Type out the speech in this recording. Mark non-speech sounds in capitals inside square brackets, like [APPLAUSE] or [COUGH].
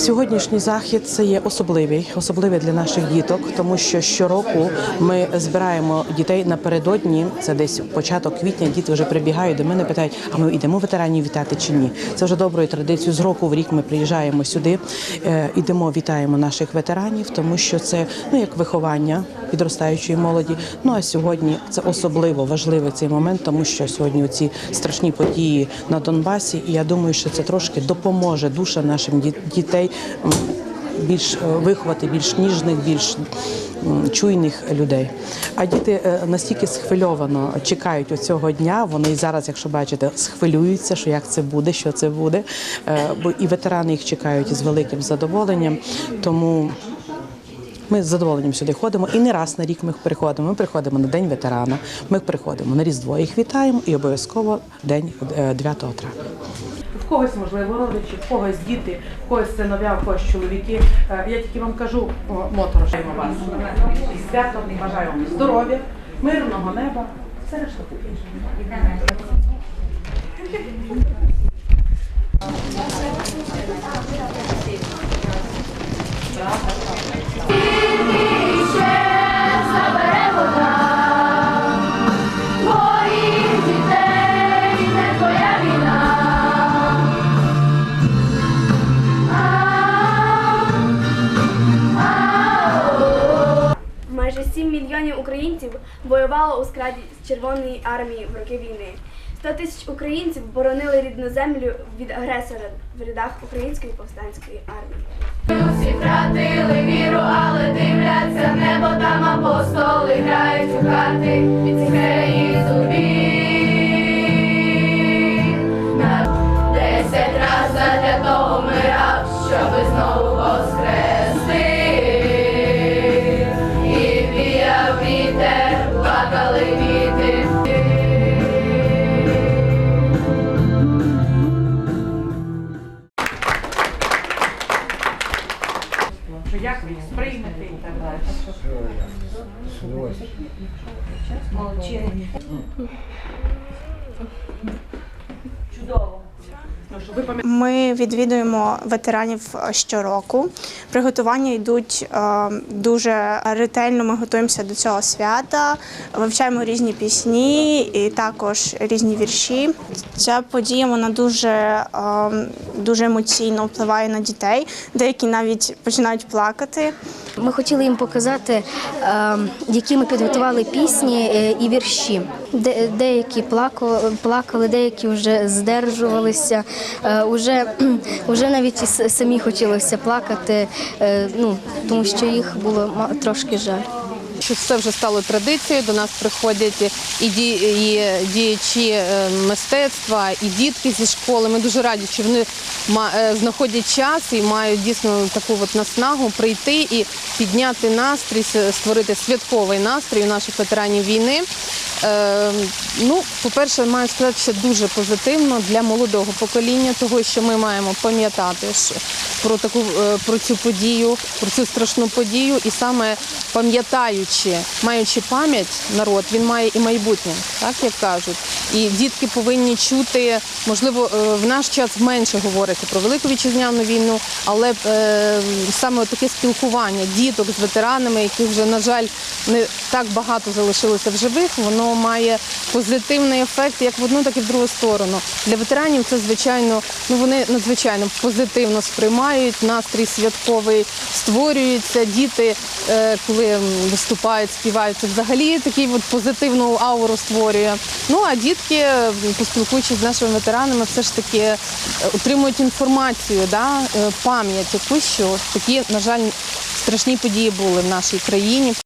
Сьогоднішній захід це є особливий, особливий для наших діток, тому що щороку ми збираємо дітей напередодні. Це десь початок квітня. Діти вже прибігають до мене, питають: а ми йдемо ветеранів вітати чи ні? Це вже доброю традицією. З року в рік ми приїжджаємо сюди, е, ідемо, вітаємо наших ветеранів, тому що це ну як виховання підростаючої молоді. Ну а сьогодні це особливо важливий цей момент, тому що сьогодні ці страшні події на Донбасі, і я думаю, що це трошки допоможе душам нашим ді- більш е, виховати, більш ніжних, більш чуйних людей. А діти е, настільки схвильовано чекають оцього дня. Вони зараз, якщо бачите, схвилюються, що як це буде, що це буде. Е, Бо і ветерани їх чекають з великим задоволенням. Тому ми з задоволенням сюди ходимо і не раз на рік ми приходимо. Ми приходимо на День ветерана, ми приходимо на Різдво, їх вітаємо і обов'язково день е, 9 травня. В когось, можливо, родичі, в когось діти, в когось синов'я, в когось чоловіки. Е, Я тільки вам кажу, моторожаємо вас. Свято, бажаю вам здоров'я, мирного неба, все решта таке. мільйонів українців воювало у складі Червоної армії в роки війни. 100 тисяч українців боронили рідну землю від агресора в рядах Української повстанської армії. Всі втратили віру. Так далі. Ми відвідуємо ветеранів щороку. Приготування йдуть е, дуже ретельно. Ми готуємося до цього свята, вивчаємо різні пісні і також різні вірші. Ця подія вона дуже, е, дуже емоційно впливає на дітей. Деякі навіть починають плакати. Ми хотіли їм показати, е, які ми підготували пісні е, і вірші. Деякі плакали, деякі вже здержувалися. Е, Уже, [CLEARS THROAT] уже навіть і самі хотілося плакати, е, ну, тому що їх було трошки жаль. Це вже стало традицією. До нас приходять і ді- і діячі е, мистецтва, і дітки зі школи. Ми дуже раді, що вони е, знаходять час і мають дійсно таку от наснагу прийти і підняти настрій, створити святковий настрій у наших ветеранів війни. Е, ну, по-перше, маю сказати, що дуже позитивно для молодого покоління, того, що ми маємо пам'ятати про таку е, про цю подію, про цю страшну подію, і саме пам'ятаючи, маючи пам'ять, народ він має і майбутнє, так як кажуть. І дітки повинні чути, можливо, е, в наш час менше говориться про велику вітчизняну війну, але саме таке спілкування діток з ветеранами, яких вже на жаль не так багато залишилося в живих, воно має позитивний ефект як в одну, так і в другу сторону. Для ветеранів це звичайно, ну вони надзвичайно позитивно сприймають настрій святковий, створюються діти, е, коли виступають, співають. Взагалі такий от позитивну ауру створює. Ну а дітки, поспілкуючись з нашими ветеранами, все ж таки е, отримують інформацію, да, е, пам'ять якусь, що такі, на жаль, страшні події були в нашій країні.